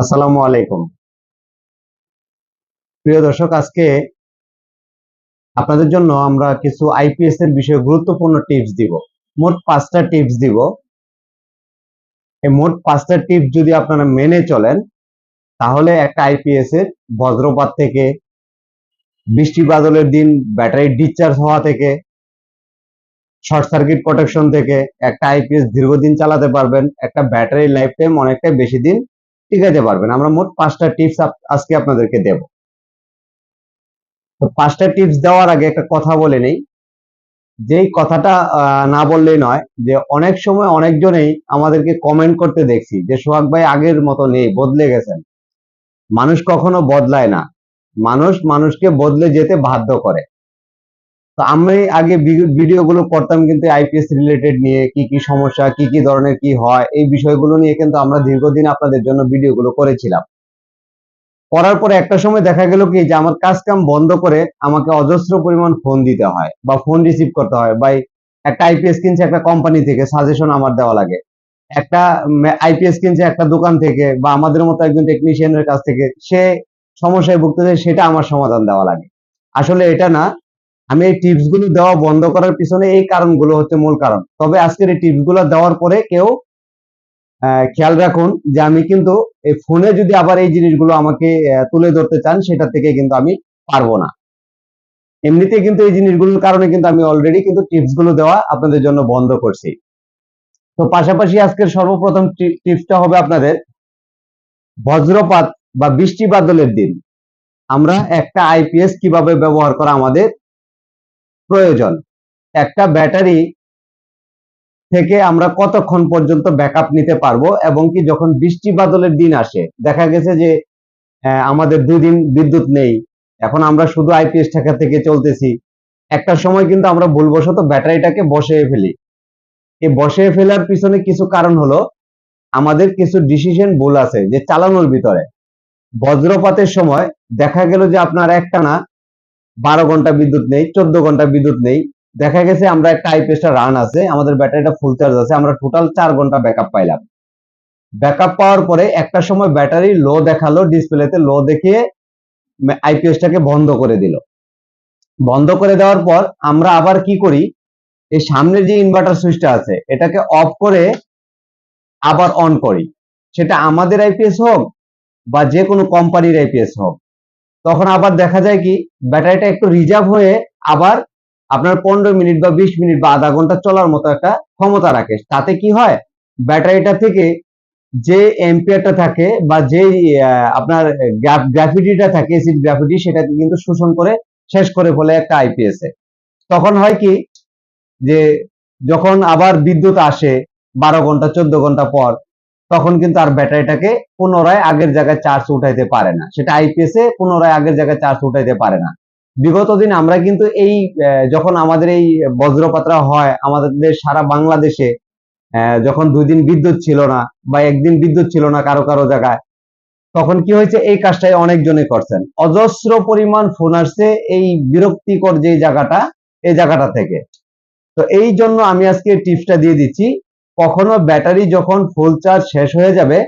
আসসালামু আলাইকুম। প্রিয় দর্শক, আজকে আপনাদের জন্য আমরা কিছু আইপিএস এর বিষয়ে গুরুত্বপূর্ণ টিপস দিব। মোট পাঁচটা টিপস দিব। এই মোট পাঁচটা টিপস যদি আপনারা মেনে চলেন, তাহলে একটা আইপিএস এর বজ্রপাত থেকে, বৃষ্টি বাদলের দিন ব্যাটারি ডিসচার্জ হওয়া থেকে শর্ট সার্কিট প্রোটেকশন থেকে একটা আইপিএস দীর্ঘদিন চালাতে পারবেন, একটা ব্যাটারি লাইফ টাইম অনেকটাই বেশি দিন টিকাতে পারবেন। আমরা মোট পাঁচটা টিপস আজকে আপনাদেরকে দেব। তো পাঁচটা টিপস দেওয়ার আগে একটা কথা বলে নেই। যেই কথাটা না বললেই নয়, যে অনেক সময় অনেকজনেই আমাদেরকে কমেন্ট করতে দেখছি, যে সোহাগ ভাই আগের মতো নেই, বদলে গেছেন। মানুষ কখনো বদলায় না। মানুষ মানুষকে বদলে যেতে বাধ্য করে। তো আমি আগে ভিডিওগুলো করতাম কিন্তু আইপিএস রিলেটেড নিয়ে কি কি সমস্যা, কি কি ধরনের কি হয়, এই বিষয়গুলো নিয়ে কিন্তু আমরা দীর্ঘদিন আপনাদের জন্য ভিডিওগুলো করেছিলাম। করার পরে একটা সময় দেখা গেল কি, যে আমার কাজ কাম বন্ধ করে আমাকে অজস্র পরিমাণ ফোন দিতে হয় বা ফোন রিসিভ করতে হয়। বা একটা আইপিএস কিনছে একটা কোম্পানি থেকে সাজেশন আমার দেওয়া লাগে। একটা আইপিএস কিনছে একটা দোকান থেকে বা আমাদের মতো একজন টেকনিশিয়ানের কাছ থেকে, সে সমস্যায় ভুগতেছে সেটা আমার সমাধান দেওয়া লাগে। আসলে এটা না আমি এই টিপসগুলো দেওয়া বন্ধ করার পিছনে এই কারণগুলো হচ্ছে মূল কারণ। তবে আজকের এই টিপসগুলো দেওয়ার পরে কেউ খেয়াল রাখুন যে আমি কিন্তু এই ফোনে যদি আবার এই জিনিসগুলো আমাকে তুলে ধরতে চান, সেটা থেকে কিন্তু আমি পারব না। এমনিতে কিন্তু এই জিনিসগুলোর কারণে কিন্তু আমি অলরেডি কিন্তু টিপসগুলো দেওয়া আপনাদের জন্য বন্ধ করছি। তো পাশাপাশি আজকের সর্বপ্রথম টিপসটা হবে আপনাদের, বজ্রপাত বা বৃষ্টি বাদলের দিন। আমরা একটা আইপিএস কীভাবে ব্যবহার করা আমাদের প্রয়োজন। একটা ব্যাটারি থেকে আমরা কতক্ষণ পর্যন্ত ব্যাকআপ নিতে পারব এবং কি যখন বৃষ্টি বাদলের দিন আসে, দেখা গেছে যে আমাদের দুই দিন বিদ্যুৎ নেই। এখন আমরা শুধু আইপিএস টাকা থেকে চলতেছি। একটা সময় কিন্তু আমরা ভুলবশত ব্যাটারিটাকে বসিয়ে ফেলি। এই বসিয়ে ফেলার পিছনে কিছু কারণ হলো, আমাদের কিছু ডিসিশন ভুল আছে যে চালানোর ভিতরে। বজ্রপাতের সময় দেখা গেল যে আপনার একটা না বারো ঘণ্টা বিদ্যুৎ নেই, চোদ্দ ঘণ্টা বিদ্যুৎ নেই। দেখা গেছে আমরা একটা আইপিএসটা রান আছে, আমাদের ব্যাটারিটা ফুল চার্জ আছে, আমরা টোটাল চার ঘণ্টা ব্যাকআপ পাইলাম। ব্যাকআপ পাওয়ার পরে একটা সময় ব্যাটারি লো দেখাল ডিসপ্লেতে লো দেখিয়ে আইপিএসটাকে বন্ধ করে দিল। বন্ধ করে দেওয়ার পর আমরা আবার কি করি, এই সামনের যে ইনভার্টার সুইচটা আছে, এটাকে অফ করে আবার অন করি। সেটা আমাদের আইপিএস হোক বা যে কোনো কোম্পানির আইপিএস হোক। তখন আবার দেখা যায় কি, ব্যাটারিটা একটু রিজার্ভ হয়ে আবার আপনার পনেরো মিনিট বা বিশ মিনিট বা আধা ঘণ্টা চলার মতো একটা ক্ষমতা রাখে। তাতে কি হয়, ব্যাটারিটা থেকে যে এম্পিয়ারটা থাকে বা যে আপনার গ্রাফিটিটা থাকে এসিড গ্রাফিটি সেটাকে কিন্তু শোষণ করে শেষ করে ফেলে একটা আইপিএস এ। তখন হয় কি, যে যখন আবার বিদ্যুৎ আসে বারো ঘণ্টা, চোদ্দ ঘণ্টা পর তখন কিন্তু আর ব্যাটারিটাকে পুনরায় আগের জায়গায় চার্জ উঠাইতে পারে না। সেটা আইপিএস এ পুনরায় আগের জায়গায় চার্জ উঠাইতে পারে না। বিগত দিন আমরা কিন্তু এই যখন আমাদের এই বজ্রপাতরা হয়, আমাদের সারা বাংলাদেশে যখন দুই দিন বিদ্যুৎ ছিল না বা একদিন বিদ্যুৎ ছিল না কারও কারও জায়গায়, তখন কি হয়েছে, এই কাজটাই অনেকজনে করছেন। অজস্র পরিমাণ ফোন আসছে এই বিরক্তিকর যে জায়গাটা, এই জায়গাটা থেকে। তো এই জন্য আমি আজকে টিপসটা দিয়ে দিচ্ছি কখনো ব্যাটারি যখন ফুল চার্জ শেষ হয়ে যাবে,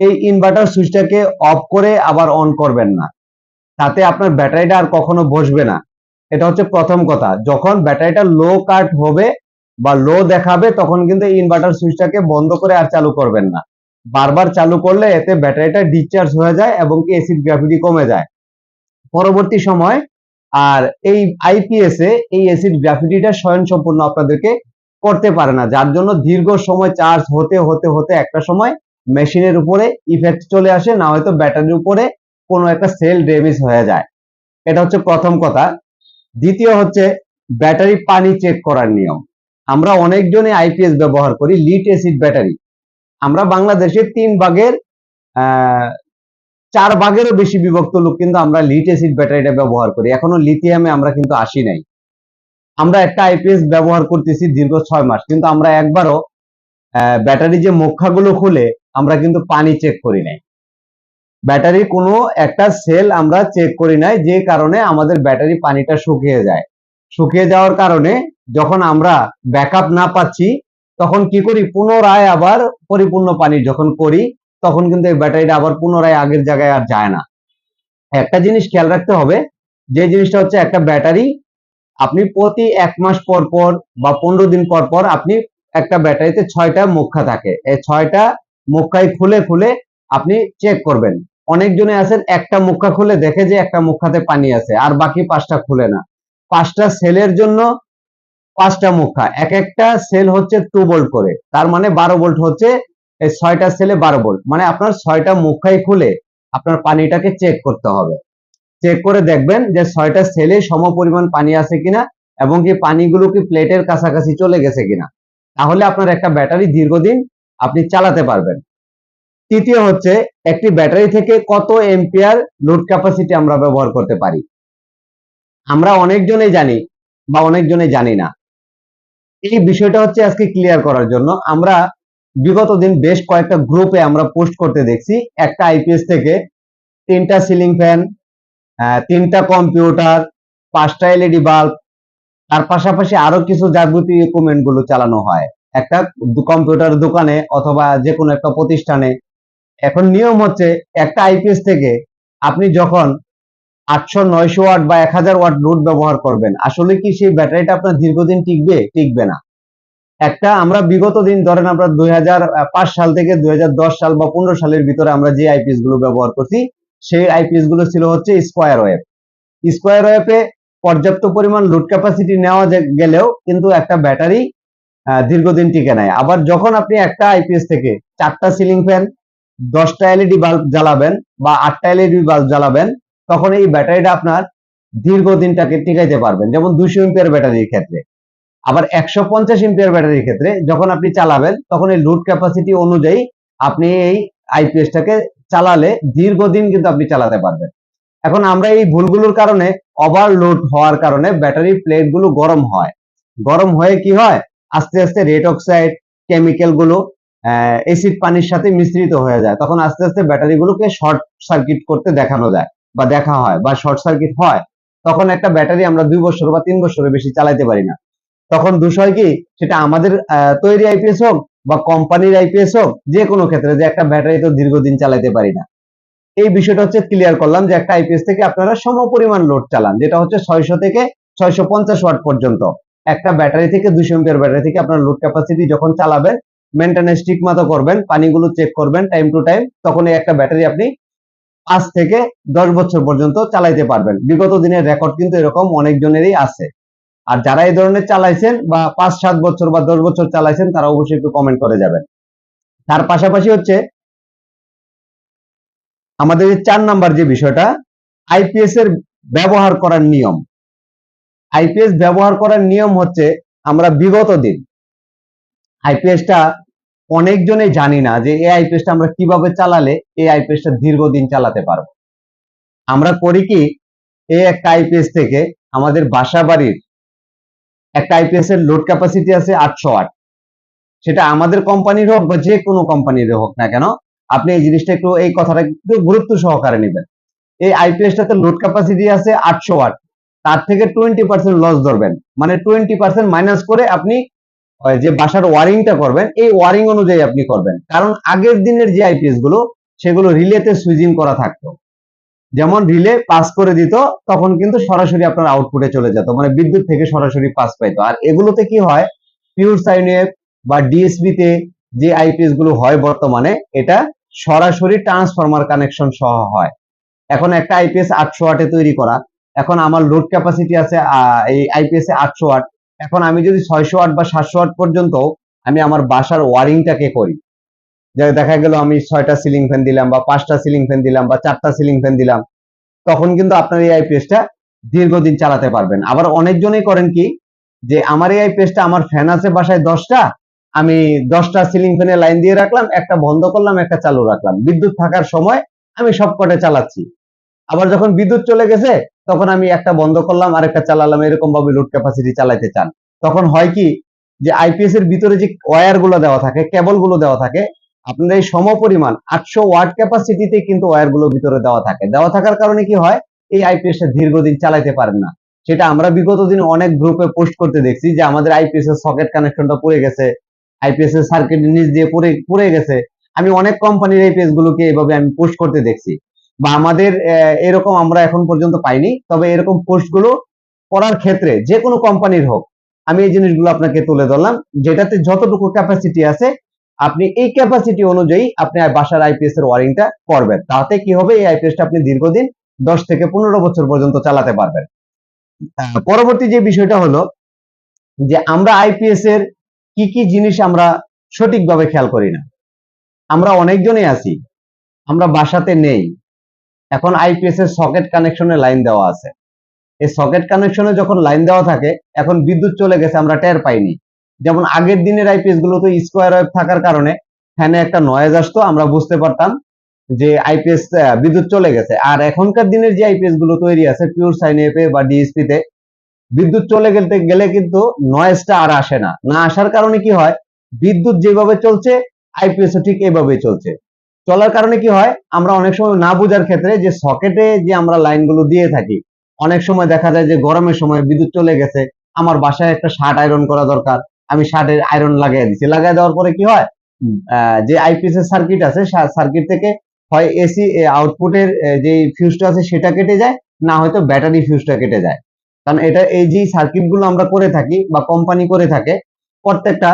এই ইনভার্টার সুইচটাকে অফ করে আবার অন করবেন না। তাতে আপনার ব্যাটারিটা আর কখনো বসবে না। এটা হচ্ছে প্রথম কথা। যখন ব্যাটারিটা লো কাট হবে বা লো দেখাবে, তখন কিন্তু ইনভার্টার সুইচটাকে বন্ধ করে আর চালু করবেন না। বারবার চালু করলে এতে ব্যাটারিটা ডিসচার্জ হয়ে যায় এবং এসিড গ্র্যাভিটি কমে যায়। পরবর্তী সময়, আর এই আইপিএস এ এই অ্যাসিড গ্রাফিটিটা স্বয়ংসম্পূর্ণ আপনাদেরকে করতে পারে না। যার জন্য দীর্ঘ সময় চার্জ হতে হতে হতে একটা সময় মেশিনের উপরে ইফেক্ট চলে আসে, না হয়তো ব্যাটারির উপরে কোনো একটা সেল ড্যামেজ হয়ে যায়। এটা হচ্ছে প্রথম কথা। দ্বিতীয় হচ্ছে ব্যাটারি পানি চেক করার নিয়ম। আমরা অনেকজনে আইপিএস ব্যবহার করি লিড অ্যাসিড ব্যাটারি আমরা বাংলাদেশে তিন ভাগের চার ভাগেরও বেশি বিভক্ত লোক কিন্তু আমরা লিড অ্যাসিড ব্যাটারিটা ব্যবহার করি। এখনও লিথিয়ামে আমরা কিন্তু আসি নাই। আমরা একটা আইপিএস ব্যবহার করতেছি দীর্ঘ ছয় মাস, কিন্তু আমরা একবারও ব্যাটারি যে মুখাগুলো খুলে, আমরা কিন্তু পানি চেক করি নাই। ব্যাটারি কোনো একটা সেল আমরা চেক করি নাই, যে কারণে আমাদের ব্যাটারি পানিটা শুকিয়ে যায়। শুকিয়ে যাওয়ার কারণে যখন আমরা ব্যাকআপ না পাচ্ছি, তখন কি করি? পুনরায় আবার পরিপূর্ণ পানি যখন করি, তখন কিন্তু এই ব্যাটারিটা আবার পুনরায় আগের জায়গায় আর যায় না। একটা জিনিস খেয়াল রাখতে হবে, যে জিনিসটা হচ্ছে একটা ব্যাটারি আপনি প্রতি এক মাস পর পর বা পনেরো দিন পর পর আপনি একটা ব্যাটারিতে ছয়টা মুখা থাকে। এই ছয়টা মুখাই খুলে খুলে আপনি চেক করবেন। অনেকজনে আছেন, একটা মুখা খুলে দেখে যে একটা মুখাতে পানি আছে, আর বাকি পাঁচটা খুলে না। পাঁচটা সেলের জন্য পাঁচটা মুখা এক একটা সেল হচ্ছে টু বোল্ট করে। তার মানে বারো বোল্ট হচ্ছে, এই ছয়টা সেলে বারো ভোল্ট মানে আপনার ছয়টা মুখাই খুলে আপনার পানিটাকে চেক করতে হবে। চেক করে দেখবেন যে ছয়টা সেলে সম পরিমাণ পানি আছে কিনা এবং কি পানিগুলো কি প্লেটের কাছাকাছি চলে গেছে কিনা। তাহলে আপনার একটা ব্যাটারি দীর্ঘদিন আপনি চালাতে পারবেন। তৃতীয় হচ্ছে, একটি ব্যাটারি থেকে কত এম্পিয়ার লোড ক্যাপাসিটি আমরা ব্যবহার করতে পারি? আমরা অনেকজনেই জানি বা অনেকজনে জানি না। এই বিষয়টা হচ্ছে আজকে ক্লিয়ার করার জন্য। আমরা বিগত দিন বেশ কয়েকটা গ্রুপে আমরা পোস্ট করতে দেখছি। একটা আইপিএস থেকে তিনটা সিলিং ফ্যান তিনটা কম্পিউটার পাঁচটা এলইডি বাল্ব তার পাশাপাশি আরও কিছু যাবতীয় ইকুইপমেন্টগুলো চালানো হয়। একটা কম্পিউটার দোকানে অথবা যে কোনো একটা প্রতিষ্ঠানে। এখন নিয়ম হচ্ছে, একটা আইপিএস থেকে আপনি যখন আটশো, নয়শো ওয়াট বা এক হাজার ওয়াট লোড ব্যবহার করবেন, আসলে কি সেই ব্যাটারিটা আপনার দীর্ঘদিন টিকবে? টিকবে না। একটা আমরা বিগত দিন, ধরেন আমরা দুই হাজার পাঁচ সাল থেকে দুই হাজার দশ সাল বা পনেরো সালের ভিতরে আমরা যে আইপিএসগুলো ব্যবহার করছি সেই আইপিএসগুলো ছিল হচ্ছে স্কোয়ার ওয়েভ স্কোয়ার ওয়েভে পর্যাপ্ত পরিমাণ লোড ক্যাপাসিটি নেওয়া গেলেও কিন্তু একটা ব্যাটারি দীর্ঘদিন টিকে নেয় আবার যখন আপনি একটা আইপিএস থেকে চারটা সিলিং ফ্যান দশটা এলইডি বাল্ব জ্বালাবেন বা আটটা এলইডি বাল্ব জ্বালাবেন, তখন এই ব্যাটারিটা আপনার দীর্ঘদিনটাকে টিকাইতে পারবেন। যেমন দুশো এম্পিয়ার ব্যাটারির ক্ষেত্রে। আবার একশো পঞ্চাশ এম্পিয়ার ব্যাটারির ক্ষেত্রে যখন আপনি চালাবেন, তখন এই লোড ক্যাপাসিটি অনুযায়ী আপনি এই আইপিএসটাকে চালালে দীর্ঘদিন কিন্তু আপনি চালাতে পারবেন। এখন আমরা এই ভুলগুলোর কারণে ওভারলোড হওয়ার কারণে ব্যাটারি প্লেটগুলো গরম হয়। গরম হয়ে কি হয়? আস্তে আস্তে রেড অক্সাইড কেমিক্যালগুলো এসিড পানির সাথে মিশ্রিত হয়ে যায়। তখন আস্তে আস্তে ব্যাটারি গুলোকে শর্ট সার্কিট করতে দেখানো যায় বা দেখা হয় বা শর্ট সার্কিট হয়। তখন একটা ব্যাটারি আমরা দুই বছর বা তিন বছরের বেশি চালাতে পারি না। তখন বিষয় কি? সেটা আমাদের তৈরি আইপিএস হোক বা কোম্পানির আইপিএস হোক যে কোনো ক্ষেত্রে যে একটা ব্যাটারি তো দীর্ঘদিন চালাতে পারি না। এই বিষয়টা হচ্ছে ক্লিয়ার করলাম যে একটা আইপিএস থেকে আপনারা সম পরিমাণ লোড চালান, যেটা হচ্ছে ছয়শো থেকে ছয়শো পঞ্চাশ ওয়াট পর্যন্ত। একটা ব্যাটারি থেকে দুশো এম্পিয়ার ব্যাটারি থেকে আপনার লোড ক্যাপাসিটি যখন চালাবেন মেনটেন্যান্স ঠিক মতো করবেন, পানিগুলো চেক করবেন টাইম টু টাইম তখন এই একটা ব্যাটারি আপনি পাঁচ থেকে দশ বছর পর্যন্ত চালাইতে পারবেন। বিগত দিনের রেকর্ড কিন্তু এরকম অনেকজনেরই আছে। আর যারা এই ধরনের চালাইছেন বা পাঁচ, সাত বছর বা দশ বছর চালাইছেন, তারা অবশ্যই একটু কমেন্ট করে যাবেন। তার পাশাপাশি হচ্ছে, আমাদের চার নাম্বার যে বিষয়টা আইপিএস এর ব্যবহার করার নিয়ম। আইপিএস ব্যবহার করার নিয়ম হচ্ছে, আমরা বিগত দিন আইপিএসটা অনেকজনেই জানি না যে এই আইপিএসটা আমরা কীভাবে চালালে এই আইপিএসটা দীর্ঘদিন চালাতে পারব। আমরা করি কি, এই একটা আইপিএস থেকে আমাদের বাসা বাড়ির একটা আইপিএস এর লোড ক্যাপাসিটি আছে আটশো ওয়াট সেটা আমাদের কোম্পানির হোক বা যে কোনো কোম্পানির হোক না কেন, আপনি এই জিনিসটা একটু, এই কথাটা একটু গুরুত্ব সহকারে নেবেন। এই আইপিএসটাতে লোড ক্যাপাসিটি আছে আটশো ওয়াট তার থেকে টোয়েন্টি পার্সেন্ট লস ধরবেন। মানে টোয়েন্টি পার্সেন্ট মাইনাস করে আপনি যে বাসার ওয়ারিংটা করবেন, এই ওয়ারিং অনুযায়ী আপনি করবেন। কারণ আগের দিনের যে আইপিএসগুলো, সেগুলো রিলেতে সুইচিং করা থাকতো। যেমন রিলে পাস করে দিত, তখন কিন্তু সরাসরি আপনার আউটপুটে চলে যেত মানে বিদ্যুৎ থেকে সরাসরি পাস পাইতো। আর এগুলোতে কি হয়? পিওর সাইন ওয়েভ বা ডিএসবি তে যে আইপিএসগুলো হয় বর্তমানে, এটা সরাসরি ট্রান্সফরমার কানেকশন সহ হয়। এখন একটা আইপিএস আটশো ওয়াটে তৈরি করা, এখন আমার লোড ক্যাপাসিটি আছে এই আইপিএস এ আটশো ওয়াট এখন আমি যদি ছয়শো ওয়াট বা সাতশো ওয়াট পর্যন্ত আমি আমার বাসার ওয়ারিংটাকে করি দেখা গেল আমি ছয়টা সিলিং ফ্যান দিলাম বা পাঁচটা সিলিং ফ্যান দিলাম বা চারটা সিলিং ফ্যান দিলাম, তখন কিন্তু আপনার এই আইপিএসটা দীর্ঘদিন চালাতে পারবেন। আবার অনেকজনই করেন কি, যে আমার এই আইপিএসটা আমার ফ্যান আছে বাসায় দশটা, আমি দশটা সিলিং ফ্যানের লাইন দিয়ে রাখলাম, একটা বন্ধ করলাম, একটা চালু রাখলাম। বিদ্যুৎ থাকার সময় আমি সব কটে চালাচ্ছি। আবার যখন বিদ্যুৎ চলে গেছে, তখন আমি একটা বন্ধ করলাম আর একটা চালালাম এরকম ভাবে লোড ক্যাপাসিটি চালাতে চান। তখন হয় কি, যে আইপিএস এর ভিতরে যে ওয়্যারগুলো দেওয়া থাকে কেবলগুলো দেওয়া থাকে আপনার এই সম পরিমাণ আটশো ওয়াট ক্যাপাসিটিতে কিন্তু ওয়্যারগুলো ভিতরে দেওয়া থাকে। দেওয়া থাকার কারণে কি হয়? এই আইপিএস টা দীর্ঘদিন চালাতে পারেন না। সেটা আমরা বিগত দিন অনেক গ্রুপে পোস্ট করতে দেখছি যে আমাদের আইপিএস এর সকেট কানেকশনটা পড়ে গেছে আইপিএস এর সার্কিট নিচ দিয়ে পড়ে পড়ে গেছে। আমি অনেক কোম্পানির আইপিএস গুলোকে এভাবে আমি পোস্ট করতে দেখছি। বা আমাদের এরকম আমরা এখন পর্যন্ত পাইনি। তবে এরকম পোস্টগুলো করার ক্ষেত্রে যে কোনো কোম্পানির হোক, আমি এই জিনিসগুলো আপনাকে তুলে ধরলাম। যেটাতে যতটুকু ক্যাপাসিটি আছে আপনি এই ক্যাপাসিটি অনুযায়ী আপনি বাসার আইপিএস এর ওয়ারিংটা করবেন। তাতে কি হবে? এই আইপিএসটা আপনি দীর্ঘদিন দশ থেকে পনেরো বছর পর্যন্ত চালাতে পারবেন। পরবর্তী যে বিষয়টা হলো যে আমরা আইপিএস এর কি কি জিনিস আমরা সঠিকভাবে খেয়াল করি না। আমরা অনেকজনই আছি, আমরা বাসাতে নেই। এখন আইপিএস এর সকেট কানেকশনে লাইন দেওয়া আছে। এই সকেট কানেকশনে যখন লাইন দেওয়া থাকে, এখন বিদ্যুৎ চলে গেছে, আমরা টের পাইনি। যেমন আগের দিনের আইপিএসগুলো তো স্কোয়ার ওয়েভ থাকার কারণে ফ্যানে একটা নয়েজ আসতো, আমরা বুঝতে পারতাম যে আইপিএস বিদ্যুৎ চলে গেছে। আর এখনকার দিনের যে আইপিএসগুলো তৈরি আছে পিওর সাইন এফে বা ডিএসপি তে, বিদ্যুৎ চলে গেলে গেলে কিন্তু নয়েজটা আর আসে না। না আসার কারণে কি হয়? বিদ্যুৎ যেভাবে চলছে আইপিএস ঠিক এইভাবেই চলছে। চলার কারণে কি হয়? আমরা অনেক সময় না বোঝার ক্ষেত্রে যে সকেটে যে আমরা লাইনগুলো দিয়ে থাকি, অনেক সময় দেখা যায় যে গরমের সময় বিদ্যুৎ চলে গেছে, আমার বাসায় একটা শার্ট আয়রন করা দরকার আমি শার্টের আয়রন লাগিয়ে দিচ্ছি লাগিয়ে দেওয়ার পরে কি হয়? আহ, যে আইপিএস এর সার্কিট আছে সার্কিট থেকে হয় এসি আউটপুটের যে ফিউজটা আছে সেটা কেটে যায় না হয়তো ব্যাটারি ফিউজটা কেটে যায়। কারণ এটা এই যে সার্কিটগুলো আমরা করে থাকি বা কোম্পানি করে থাকে প্রত্যেকটা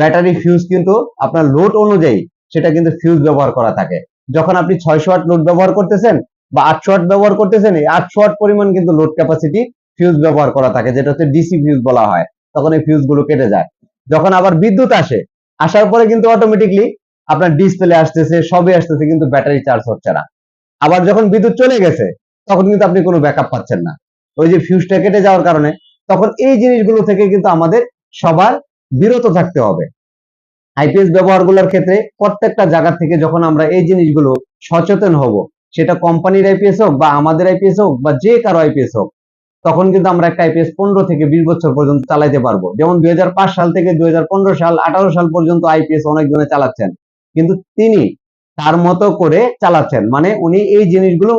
ব্যাটারি ফিউজ কিন্তু আপনার লোড অনুযায়ী সেটা কিন্তু ফিউজ ব্যবহার করা থাকে। যখন আপনি ছয়শো ওয়াট লোড ব্যবহার করতেছেন বা আটশো ওয়াট ব্যবহার করতেছেন এই আটশো ওয়াট পরিমাণ কিন্তু লোড ক্যাপাসিটি ফিউজ ব্যবহার করা থাকে যেটা হচ্ছে ডিসি ফিউজ বলা হয়। তখন এই ফিউজগুলো কেটে যায়। যখন আবার বিদ্যুৎ আসে, আসার পরে কিন্তু অটোমেটিকলি আপনার ডিসপ্লে আসতেছে, সবই আসতেছে, কিন্তু ব্যাটারি চার্জ হচ্ছে না। আবার যখন বিদ্যুৎ চলে গেছে, তখন কিন্তু আপনি কোনো ব্যাকআপ পাচ্ছেন না। ওই যে ফিউজটা কেটে যাওয়ার কারণে, তখন এই জিনিসগুলো থেকে কিন্তু আমাদের সবার বিরত থাকতে হবে। আইপিএস ব্যবহারগুলোর ক্ষেত্রে প্রত্যেকটা জায়গা থেকে যখন আমরা এই জিনিসগুলো সচেতন হব, সেটা কোম্পানির আইপিএস হোক বা আমাদের আইপিএস হোক বা যে কারও আইপিএস হোক তখন কিন্তু আমরা একটা আইপিএস পনেরো থেকে বিশ বছর পর্যন্ত চালাইতে পারব। যেমন দুই হাজার পাঁচ সাল থেকে দুই হাজার পনেরো সাল, আঠারো সাল পর্যন্ত আইপিএস অনেকজনে চালাচ্ছেন। কিন্তু তিনি তার মতো করে চালাচ্ছেন। মানে উনি এই জিনিসগুলো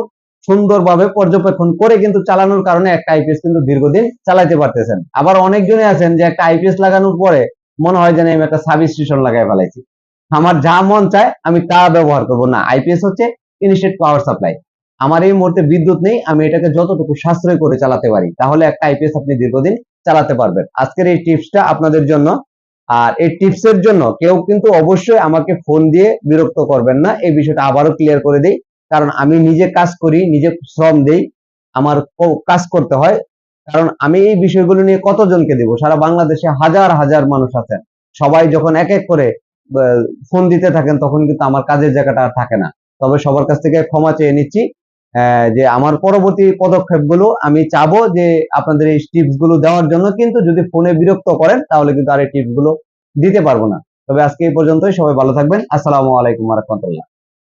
সুন্দরভাবে পর্যবেক্ষণ করে কিন্তু চালানোর কারণে একটা আইপিএস কিন্তু দীর্ঘদিন চালাইতে পারতেছেন। আবার অনেকজনে আছেন যে একটা আইপিএস লাগানোর পরে মনে হয় যেন আমি একটা সাব স্টেশন লাগাই ফেলাইছি। আমার যা মন চায় আমি তা ব্যবহার করব। না আইপিএস হচ্ছে ইনস্টেট পাওয়ার সাপ্লাই আমার এই মুহূর্তে বিদ্যুৎ নেই, আমি এটাকে যতটুকু সাশ্রয় করে চালাতে পারি, তাহলে একটা আইপিএস আপনি দীর্ঘদিন চালাতে পারবেন। আজকের এই টিপসটা আপনাদের জন্য। আর এই টিপসের জন্য কেউ কিন্তু অবশ্যই আমাকে ফোন দিয়ে বিরক্ত করবেন না, এই বিষয়টা আবারও ক্লিয়ার করে দেই। কারণ আমি নিজে কাজ করি, নিজে শ্রম দেই, আমার কাজ করতে হয়। কারণ আমি এই বিষয়গুলো নিয়ে কতজনকে দেব? সারা বাংলাদেশে হাজার হাজার মানুষ আছেন। সবাই যখন এক এক করে ফোন দিতে থাকেন, তখন কিন্তু আমার কাজের জায়গাটা আর থাকে না। তবে সবার কাছ থেকে ক্ষমা চেয়ে নিচ্ছি। যে আমার পরবর্তী পদক্ষেপগুলো আমি চাবো যে আপনাদের এই টিপসগুলো দেওয়ার জন্য, কিন্তু যদি ফোনে বিরক্ত করেন, তাহলে কিন্তু আর এই টিপসগুলো দিতে পারব না। তবে আজকে এই পর্যন্তই, সবাই ভালো থাকবেন। আসসালামু আলাইকুম রহমতুল্লাহ।